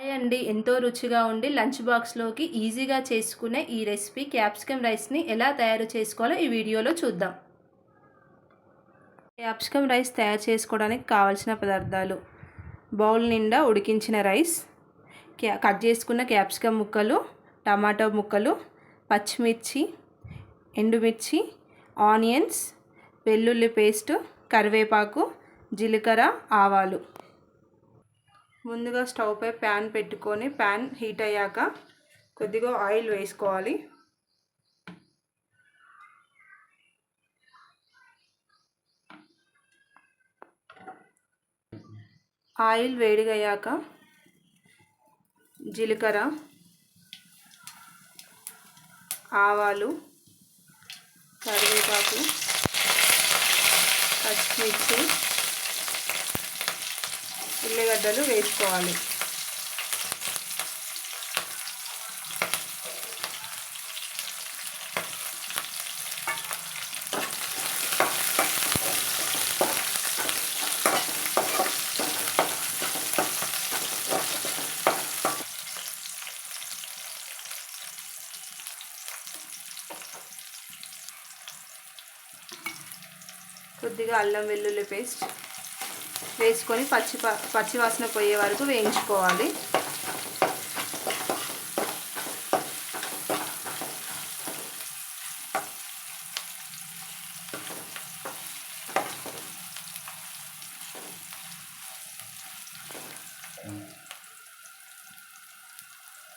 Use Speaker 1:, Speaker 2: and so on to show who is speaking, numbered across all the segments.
Speaker 1: Hi అండి. ఎంతో రుచిగా ఉండి లంచ్ బాక్స్లోకి ఈజీగా చేసుకునే ఈ రెసిపీ క్యాప్సికమ్ రైస్ని ఎలా తయారు చేసుకోవాలో ఈ వీడియోలో చూద్దాం. క్యాప్సికమ్ రైస్ తయారు చేసుకోవడానికి కావాల్సిన పదార్థాలు. బౌల్ నిండా ఉడికించిన రైస్ క్యా కట్ చేసుకున్న క్యాప్సికమ్ ముక్కలు టమాటో ముక్కలు పచ్చిమిర్చి ఎండుమిర్చి ఆనియన్స్ వెల్లుల్లి పేస్ట్ కరివేపాకు జీలకర్ర ఆవాలు. ముందుగా స్టవ్ పై ప్యాన్ పెట్టుకొని ప్యాన్ హీట్ అయ్యాక కొద్దిగా ఆయిల్ వేసుకోవాలి. ఆయిల్ వేడిగయ్యాక జీలకర్ర ఆవాలు కరివేపాకు పచ్చిమిర్చి ఉల్లిగడ్డలు వేసుకోవాలి. కొద్దిగా అల్లం వెల్లుల్లి పేస్ట్ వేసుకొని పచ్చి పచ్చివాసన పోయే వరకు వేయించుకోవాలి.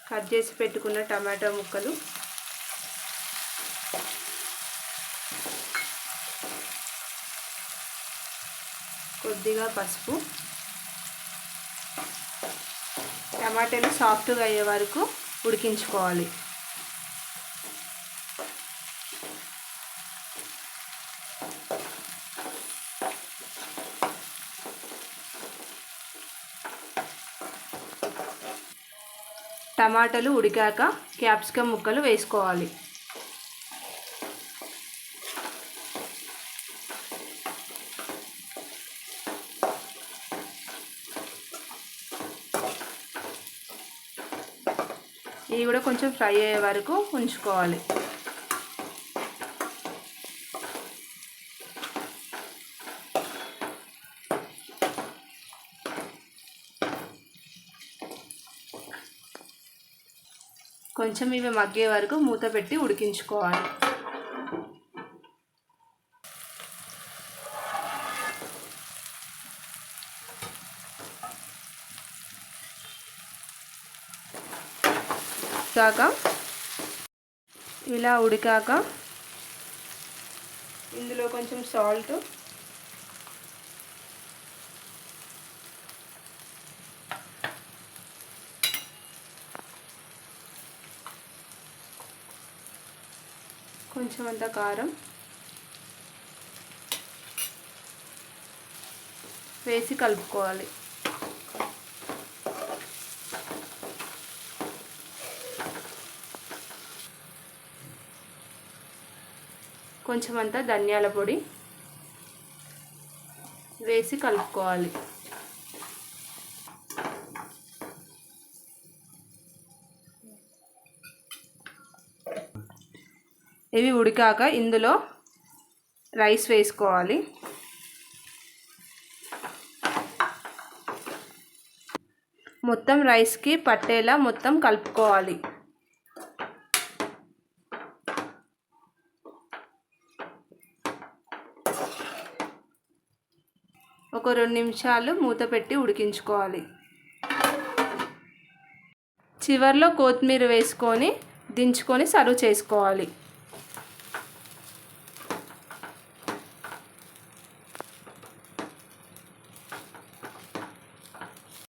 Speaker 1: కట్ చేసి పెట్టుకున్న టమాటో ముక్కలు కొద్దిగా పసుపు. టమాటాలు సాఫ్ట్గా అయ్యే వరకు ఉడికించుకోవాలి. టమాటాలు ఉడికాక క్యాప్సికమ్ ముక్కలు వేసుకోవాలి. ఇవి కూడా కొంచెం ఫ్రై అయ్యే వరకు ఉంచుకోవాలి. కొంచెం ఇవి మగ్గే వరకు మూత పెట్టి ఉడికించుకోవాలి. ఉడికాక ఇలా ఉడికాక ఇందులో కొంచెం సాల్ట్ కొంచెం అంత కారం వేసి కలుపుకోవాలి. కొంచెం అంతా ధనియాల పొడి వేసి కలుపుకోవాలి. ఇవి ఉడికాక ఇందులో రైస్ వేసుకోవాలి. మొత్తం రైస్కి పట్టేలా మొత్తం కలుపుకోవాలి. ఒక రెండు నిమిషాలు మూత పెట్టి ఉడికించుకోవాలి. చివరిలో కొత్తిమీర వేసుకొని దించుకొని సర్వ్ చేసుకోవాలి.